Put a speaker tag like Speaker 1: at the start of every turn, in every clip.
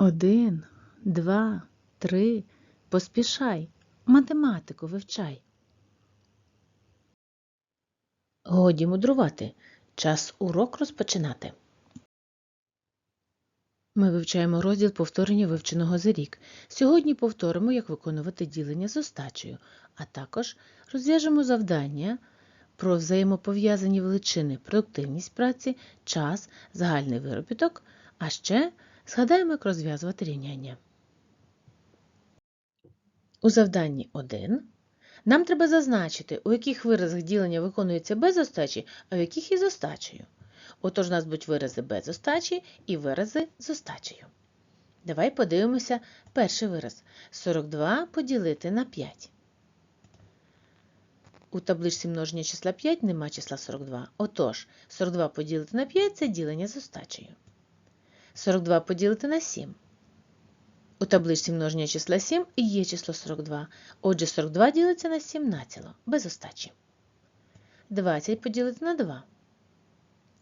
Speaker 1: Один, два, три. Поспішай. Математику вивчай. Годі мудрувати. Час урок розпочинати. Ми вивчаємо розділ повторення вивченого за рік. Сьогодні повторимо, як виконувати ділення з остачею, а також розв'яжемо завдання про взаємопов'язані величини, продуктивність праці, час, загальний виробіток, а ще згадаємо, як розв'язувати рівняння. У завданні 1 нам треба зазначити, у яких виразах ділення виконується без остачі, а в яких із остачею. Отож, у нас будуть вирази без остачі і вирази з остачею. Давай подивимося перший вираз. 42 поділити на 5. У табличці множення числа 5 нема числа 42. Отож, 42 поділити на 5 це ділення з остачею. 42 поділити на 7. У табличці множення числа 7 є число 42. Отже, 42 ділиться на 7 націло, без остачі. 20 поділити на 2.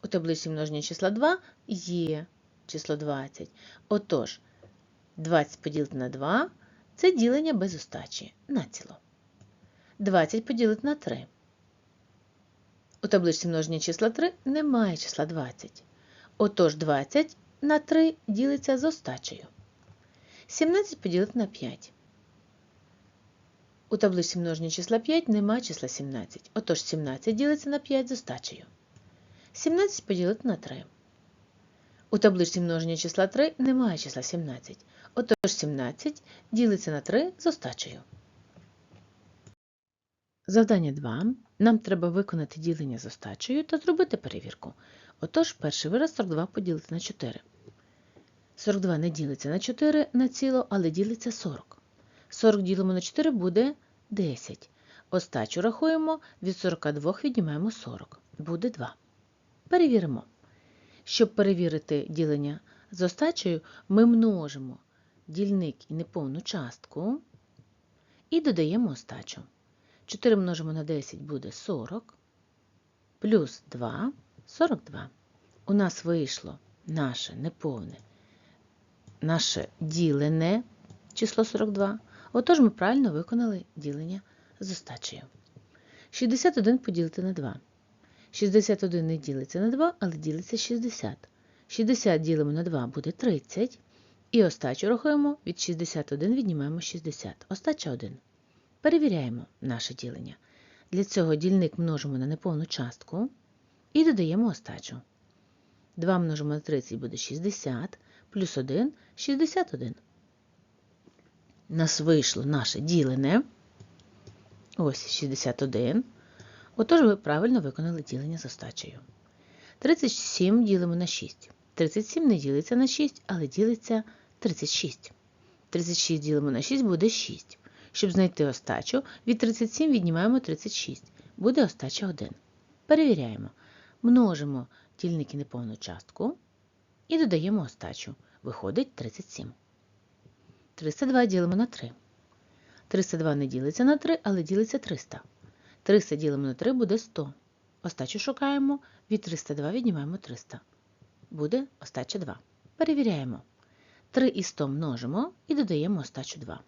Speaker 1: У таблиці множення числа 2 є число 20. Отож, 20 поділити на 2 це ділення без остачі, націло. 20 поділити на 3. У табличці множення числа 3 немає числа 20. Отож, 20 на 3 ділиться з остачею. 17 поділити на 5. У таблиці множення числа 5 нема числа 17. Отож 17 ділиться на 5 з остачею. 17 поділити на 3. У таблиці множення числа 3 немає числа 17. Отож 17 ділиться на 3 з остачею. Завдання 2. Нам треба виконати ділення з остачею та зробити перевірку. Отож, перший вираз 42 поділити на 4. 42 не ділиться на 4 на ціло, але ділиться 40. 40 ділимо на 4 буде 10. Остачу рахуємо, від 42 віднімаємо 40. Буде 2. Перевіримо. Щоб перевірити ділення з остачею, ми множимо дільник і неповну частку і додаємо остачу. 4 множимо на 10 буде 40, плюс 2 – 42. У нас вийшло наше неповне наше ділене число 42. Отож ми правильно виконали ділення з остачею. 61 поділити на 2. 61 не ділиться на 2, але ділиться 60. 60 ділимо на 2 буде 30. І остачу рахуємо, від 61 віднімаємо 60. Остача 1. Перевіряємо наше ділення. Для цього дільник множимо на неповну частку і додаємо остачу. 2 множимо на 30 буде 60 плюс 1 – 61. Нас вийшло наше ділене. Ось 61. Отож, ви правильно виконали ділення з остачею. 37 ділимо на 6. 37 не ділиться на 6, але ділиться 36. 36 ділимо на 6 буде 6. Щоб знайти остачу, від 37 віднімаємо 36. Буде остача 1. Перевіряємо. Множимо дільники неповну частку і додаємо остачу. Виходить 37. 302 ділимо на 3. 302 не ділиться на 3, але ділиться 300. 300 ділимо на 3 буде 100. Остачу шукаємо, від 302 віднімаємо 300. Буде остача 2. Перевіряємо. 3 і 100 множимо і додаємо остачу 2.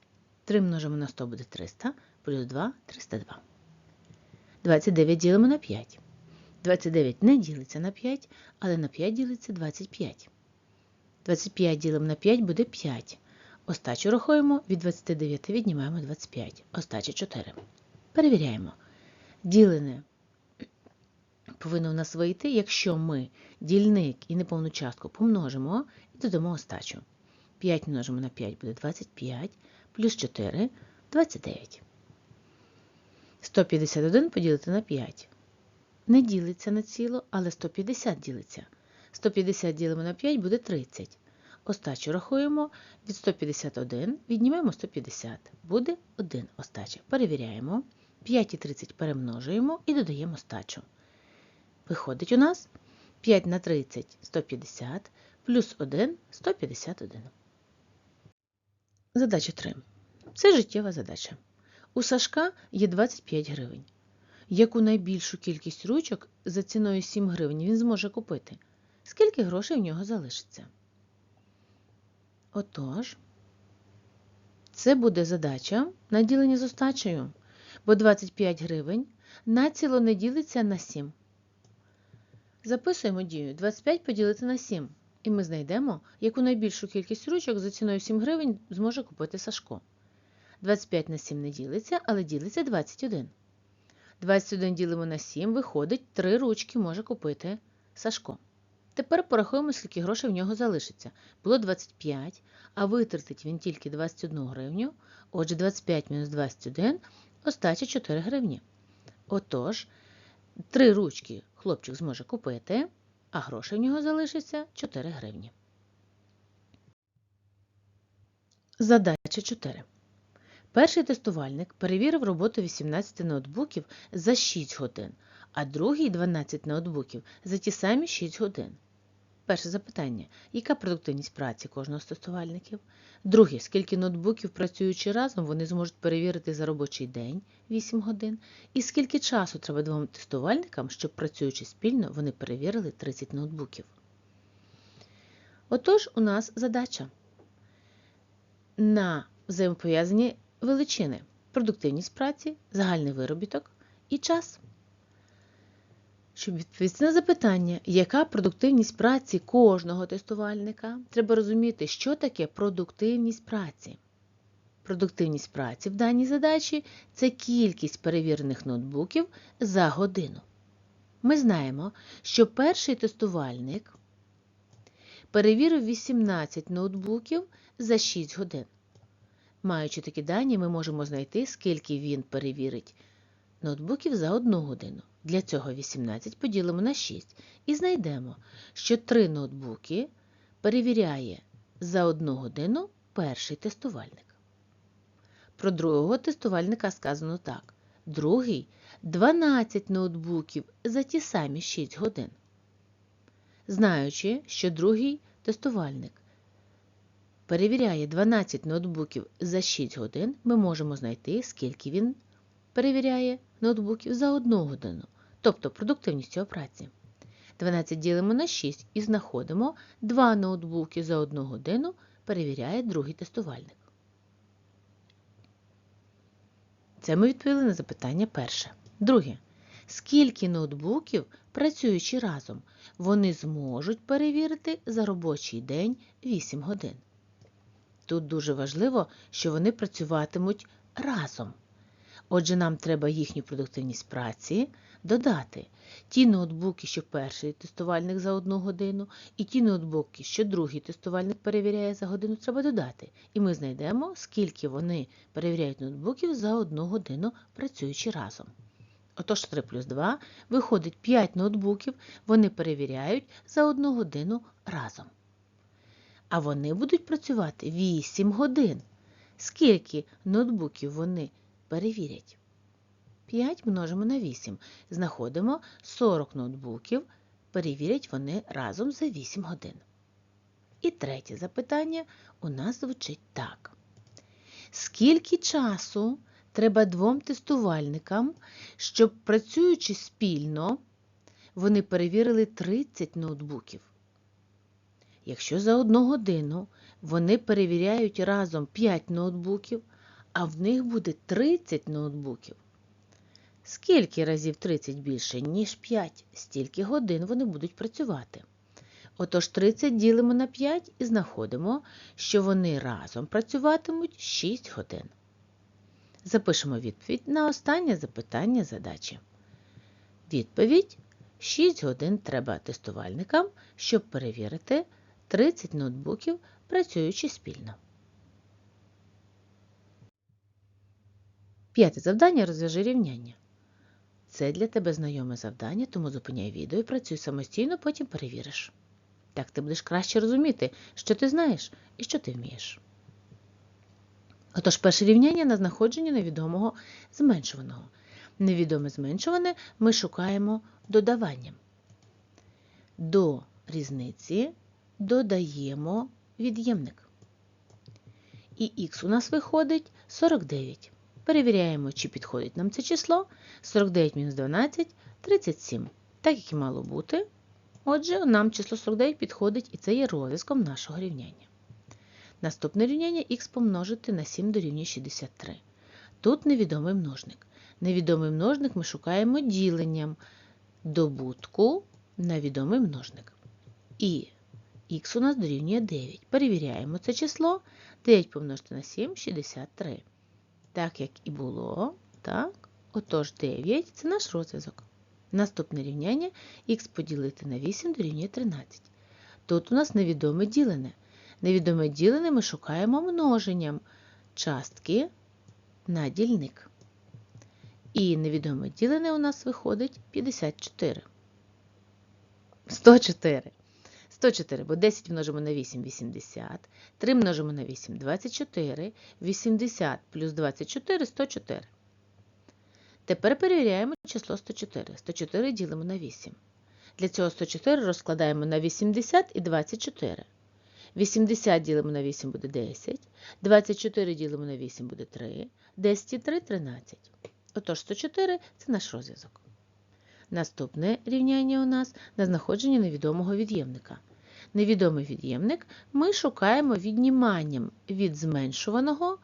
Speaker 1: 3 множимо на 100 буде 300, плюс 2 – 302. 29 ділимо на 5. 29 не ділиться на 5, але на 5 ділиться 25. 25 ділимо на 5 буде 5. Остачу рахуємо, від 29 віднімаємо 25. Остача 4. Перевіряємо. Ділене повинно в нас вийти, якщо ми дільник і неповну частку помножимо і додамо остачу. 5 множимо на 5 буде 25, плюс 4 – 29. 151 поділити на 5. Не ділиться на ціло, але 150 ділиться. 150 ділимо на 5 буде 30. Остачу рахуємо, від 151 віднімаємо 150. Буде 1 остача. Перевіряємо. 5 і 30 перемножуємо і додаємо остачу. Виходить у нас 5 на 30 – 150, плюс 1 – 151. Задача 3. Це життєва задача. У Сашка є 25 гривень. Яку найбільшу кількість ручок за ціною 7 гривень він зможе купити? Скільки грошей в нього залишиться? Отож, це буде задача на ділення з остачею, бо 25 гривень націло не ділиться на 7. Записуємо дію 25 поділити на 7, і ми знайдемо, яку найбільшу кількість ручок за ціною 7 гривень зможе купити Сашко. 25 на 7 не ділиться, але ділиться 21. 21 ділимо на 7, виходить, 3 ручки може купити Сашко. Тепер порахуємо, скільки грошей в нього залишиться. Було 25, а витратить він тільки 21 гривню. Отже, 25 мінус 21 остача 4 гривні. Отож, 3 ручки хлопчик зможе купити, а грошей в нього залишиться 4 гривні. Задача 4. Перший тестувальник перевірив роботу 18 ноутбуків за 6 годин, а другий 12 ноутбуків за ті самі 6 годин. Перше запитання: яка продуктивність праці кожного з тестувальників? Друге, скільки ноутбуків працюючи разом, вони зможуть перевірити за робочий день 8 годин, і скільки часу треба двом тестувальникам, щоб працюючи спільно, вони перевірили 30 ноутбуків. Отож, у нас задача на взаємопов'язані величини продуктивність праці, загальний виробіток і час. Щоб відповісти на запитання, яка продуктивність праці кожного тестувальника, треба розуміти, що таке продуктивність праці. Продуктивність праці в даній задачі це кількість перевірених ноутбуків за годину. Ми знаємо, що перший тестувальник перевірив 18 ноутбуків за 6 годин. Маючи такі дані, ми можемо знайти, скільки він перевірить ноутбуків за одну годину. Для цього 18 поділимо на 6 і знайдемо, що 3 ноутбуки перевіряє за одну годину перший тестувальник. Про другого тестувальника сказано так. Другий 12 ноутбуків за ті самі 6 годин. Знаючи, що другий тестувальник перевіряє 12 ноутбуків за 6 годин, ми можемо знайти, скільки він перевіряє ноутбуків за 1 годину, тобто продуктивність його праці. 12 ділимо на 6 і знаходимо 2 ноутбуки за 1 годину перевіряє другий тестувальник. Це ми відповіли на запитання перше. Друге. Скільки ноутбуків, працюючи разом, вони зможуть перевірити за робочий день 8 годин? Тут дуже важливо, що вони працюватимуть разом. Отже, нам треба їхню продуктивність праці додати. Ті ноутбуки, що перший тестувальник за одну годину, і ті ноутбуки, що другий тестувальник перевіряє за годину, треба додати. І ми знайдемо, скільки вони перевіряють ноутбуків за одну годину, працюючи разом. Отож, 3 плюс 2 виходить 5 ноутбуків, вони перевіряють за одну годину разом. А вони будуть працювати 8 годин. Скільки ноутбуків вони перевірять? 5 множимо на 8. Знаходимо 40 ноутбуків, перевірять вони разом за 8 годин. І третє запитання у нас звучить так. Скільки часу треба двом тестувальникам, щоб, працюючи спільно, вони перевірили 30 ноутбуків? Якщо за одну годину вони перевіряють разом 5 ноутбуків, а в них буде 30 ноутбуків. Скільки разів 30 більше, ніж 5, стільки годин вони будуть працювати. Отож 30 ділимо на 5 і знаходимо, що вони разом працюватимуть 6 годин. Запишемо відповідь на останнє запитання задачі. Відповідь 6 годин треба тестувальникам, щоб перевірити 30 ноутбуків, працюючи спільно. П'яте завдання розв'яжи рівняння. Це для тебе знайоме завдання, тому зупиняй відео і працюй самостійно, потім перевіриш. Так ти будеш краще розуміти, що ти знаєш і що ти вмієш. Отож, перше рівняння на знаходження невідомого зменшуваного. Невідоме зменшуване ми шукаємо додаванням. До різниці додаємо від'ємник. І х у нас виходить 49. Перевіряємо, чи підходить нам це число. 49 мінус 12 37. Так як і мало бути. Отже, нам число 49 підходить і це є розв'язком нашого рівняння. Наступне рівняння х помножити на 7 дорівнює 63. Тут невідомий множник. Невідомий множник ми шукаємо діленням добутку на відомий множник. І х у нас дорівнює 9. Перевіряємо це число. 9 помножити на 7 63. Так як і було. Так. Отож 9 це наш розв'язок. Наступне рівняння х поділити на 8 дорівнює 13. Тут у нас невідоме ділене. Невідоме ділене ми шукаємо множенням частки на дільник. І невідоме ділене у нас виходить 54. 104. 104, бо 10 множимо на 8 – 80, 3 множимо на 8 – 24, 80 плюс 24 – 104. Тепер перевіряємо число 104. 104 ділимо на 8. Для цього 104 розкладаємо на 80 і 24. 80 ділимо на 8 буде 10, 24 ділимо на 8 буде 3, 10 і 3 – 13. Отож 104 – це наш розв'язок. Наступне рівняння у нас на знаходження невідомого від'ємника. Невідомий від'ємник ми шукаємо відніманням від зменшуваного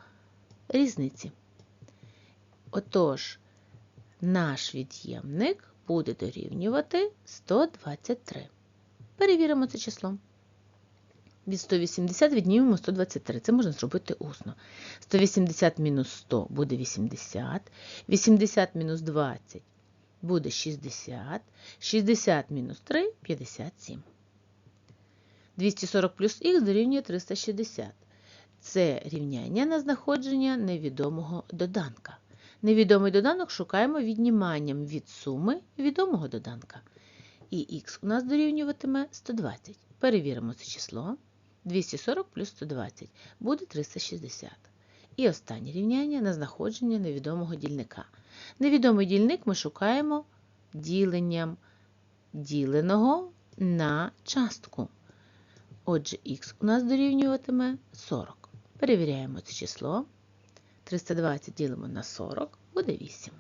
Speaker 1: різниці. Отож, наш від'ємник буде дорівнювати 123. Перевіримо це число. Від 180 віднімемо 123. Це можна зробити усно. 180 мінус 100 буде 80. 80 мінус 20 буде 60. 60 мінус 3 – 57. 240 плюс х дорівнює 360. Це рівняння на знаходження невідомого доданка. Невідомий доданок шукаємо відніманням від суми відомого доданка. І х у нас дорівнюватиме 120. Перевіримо це число. 240 плюс 120 буде 360. І останнє рівняння на знаходження невідомого дільника. Невідомий дільник ми шукаємо діленням діленого на частку. Отже, х у нас дорівнюватиме 40. Перевіряємо це число. 320 ділимо на 40, буде 8.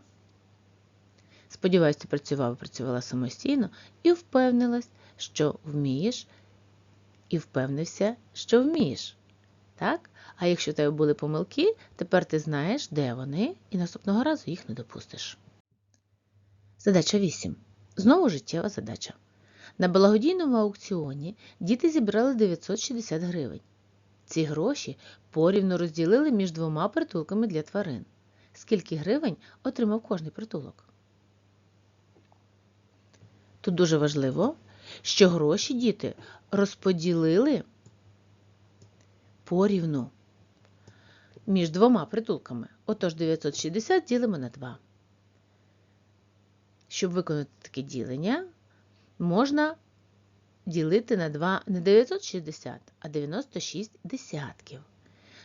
Speaker 1: Сподіваюся, ти працював і працювала самостійно і впевнилась, що вмієш, і впевнився, що вмієш. Так? А якщо в тебе були помилки, тепер ти знаєш, де вони, і наступного разу їх не допустиш. Задача 8. Знову життєва задача. На благодійному аукціоні діти зібрали 960 гривень. Ці гроші порівну розділили між двома притулками для тварин. Скільки гривень отримав кожний притулок? Тут дуже важливо, що гроші діти розподілили порівну між двома притулками. Отож 960 ділимо на 2. Щоб виконати таке ділення, можна ділити на 2 не 960, а 96 десятків.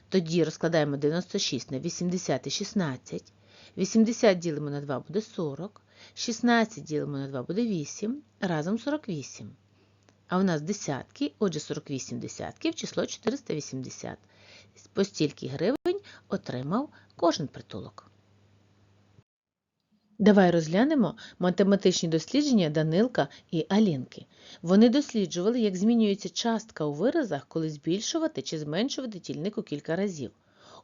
Speaker 1: Тоді розкладаємо 96 на 80 і 16. 80 ділимо на 2 буде 40. 16 ділимо на 2 буде 8, разом 48. А у нас десятки, отже 48 десятків, число 480. По стільки гривень отримав кожен притулок. Давай розглянемо математичні дослідження Данилка і Алінки. Вони досліджували, як змінюється частка у виразах, коли збільшувати чи зменшувати дільник у кілька разів.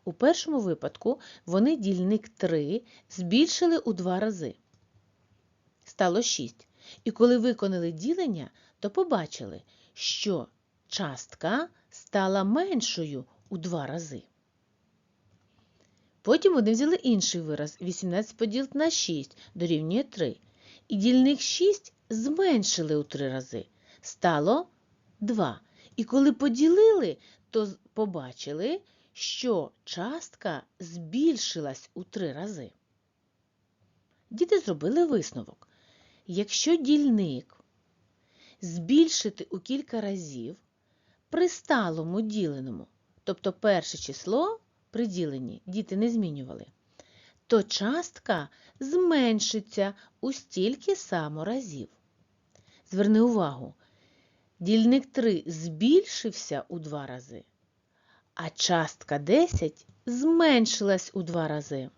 Speaker 1: У першому випадку вони дільник 3 збільшили у два рази. Стало 6. І коли виконали ділення, то побачили, що частка стала меншою у два рази. Потім вони взяли інший вираз 18 поділити на 6 дорівнює 3. І дільник 6 зменшили у 3 рази. Стало 2. І коли поділили, то побачили, що частка збільшилась у 3 рази. Діти зробили висновок. Якщо дільник збільшити у кілька разів при сталому діленому, тобто перше число при діленні діти не змінювали, то частка зменшиться у стільки само разів. Зверни увагу, дільник 3 збільшився у два рази, а частка 10 зменшилась у два рази.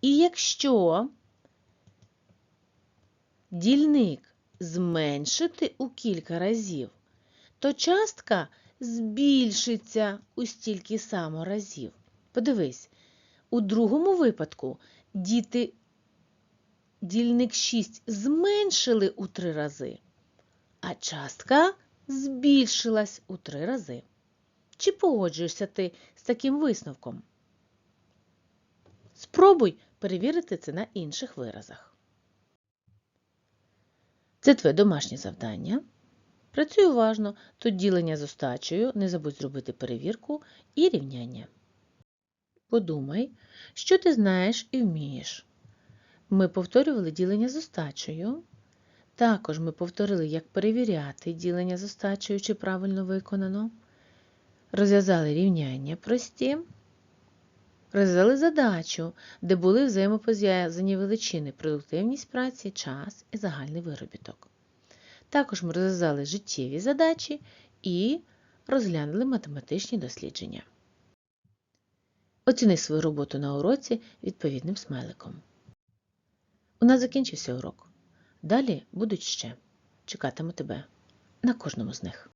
Speaker 1: І якщо дільник зменшити у кілька разів, то частка збільшиться у стільки само разів. Подивись, у другому випадку діти дільник 6 зменшили у три рази, а частка збільшилась у три рази. Чи погоджуєшся ти з таким висновком? Спробуй перевірити це на інших виразах. Це твоє домашнє завдання. Працюй уважно, тут ділення з остачею, не забудь зробити перевірку і рівняння. Подумай, що ти знаєш і вмієш. Ми повторювали ділення з остачею. Також ми повторили, як перевіряти ділення з остачею, чи правильно виконано. Розв'язали рівняння прості. Розв'язали задачу, де були взаємопов'язані величини продуктивність праці, час і загальний виробіток. Також ми розв'язали життєві задачі і розглянули математичні дослідження. Оціни свою роботу на уроці відповідним смайликом. У нас закінчився урок. Далі будуть ще. Чекатиму тебе на кожному з них.